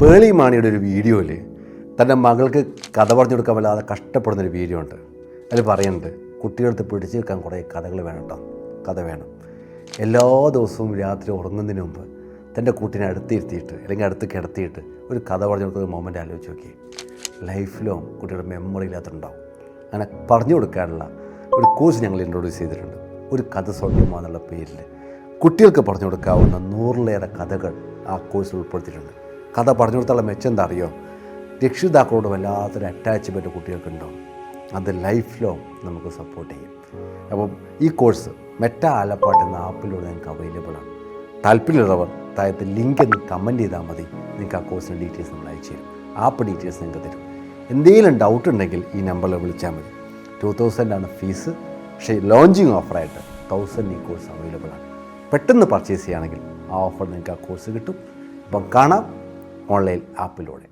പേളി മാണിയുടെ ഒരു വീഡിയോയിൽ തന്റെ മകൾക്ക് കഥ പറഞ്ഞു കൊടുക്കാൻ വല്ലാതെ കഷ്ടപ്പെടുന്നൊരു വീഡിയോ ഉണ്ട്. അതിൽ പറയുന്നുണ്ട് കുട്ടികളെടുത്ത് പിടിച്ചു നിൽക്കാൻ കുറേ കഥകൾ വേണം കേട്ടോ കഥ വേണം. എല്ലാ ദിവസവും രാത്രി ഉറങ്ങുന്നതിന് മുമ്പ് തന്റെ കുട്ടീനെ അടുത്തിരുത്തിയിട്ട് അല്ലെങ്കിൽ അടുത്ത് കിടത്തിയിട്ട് ഒരു കഥ പറഞ്ഞു കൊടുക്കുന്ന മൊമെന്റ് ആലോചിച്ച് നോക്കി ലൈഫ് ലോങ് കുട്ടികളുടെ മെമ്മറി ഇല്ലാത്തുണ്ടാവും അങ്ങനെ പറഞ്ഞു കൊടുക്കാനുള്ള ഒരു കോഴ്സ് ഞങ്ങൾ ഇൻട്രൊഡ്യൂസ് ചെയ്തിട്ടുണ്ട്. ഒരു കഥ സൗമ്യമ എന്നുള്ള പേരിൽ കുട്ടികൾക്ക് പറഞ്ഞു കൊടുക്കാവുന്ന നൂറിലേറെ കഥകൾ ആ കോഴ്സിൽ ഉൾപ്പെടുത്തിയിട്ടുണ്ട്. കഥ പറഞ്ഞു കൊടുത്തുള്ള മെച്ചം എന്താ അറിയോ രക്ഷിതാക്കളോട് വല്ലാത്തൊരു അറ്റാച്ച്മെന്റ് കുട്ടികൾക്കുണ്ടാവും അത് ലൈഫ് ലോങ് നമുക്ക് സപ്പോർട്ട് ചെയ്യും. അപ്പം ഈ കോഴ്സ് മെറ്റ ആലപ്പാട്ട് എന്ന ആപ്പിലൂടെ നിങ്ങൾക്ക് അവൈലബിൾ ആണ്. താല്പര്യമുള്ളവർ താഴത്ത് ലിങ്ക് എന്ന് കമന്റ് ചെയ്താൽ മതി. നിങ്ങൾക്ക് ആ കോഴ്സിന്റെ ഡീറ്റെയിൽസ് നമ്മൾ അയച്ചു തരും. ആപ്പ് ഡീറ്റെയിൽസ് നിങ്ങൾക്ക് തരും. എന്തെങ്കിലും ഡൗട്ട് ഉണ്ടെങ്കിൽ ഈ നമ്പറിൽ വിളിച്ചാൽ മതി. ടു തൗസൻഡ് ആണ് ഫീസ് പക്ഷേ ലോഞ്ചിങ് ഓഫറായിട്ട് തൗസൻഡ് ഈ കോഴ്സ് അവൈലബിൾ ആണ്. പെട്ടെന്ന് പർച്ചേസ് ചെയ്യുകയാണെങ്കിൽ ആ ഓഫർ നിങ്ങൾക്ക് ആ കോഴ്സ് കിട്ടും. അപ്പം കാണാം. ഓൺലൈൻ ആപ്പിലൂടെ.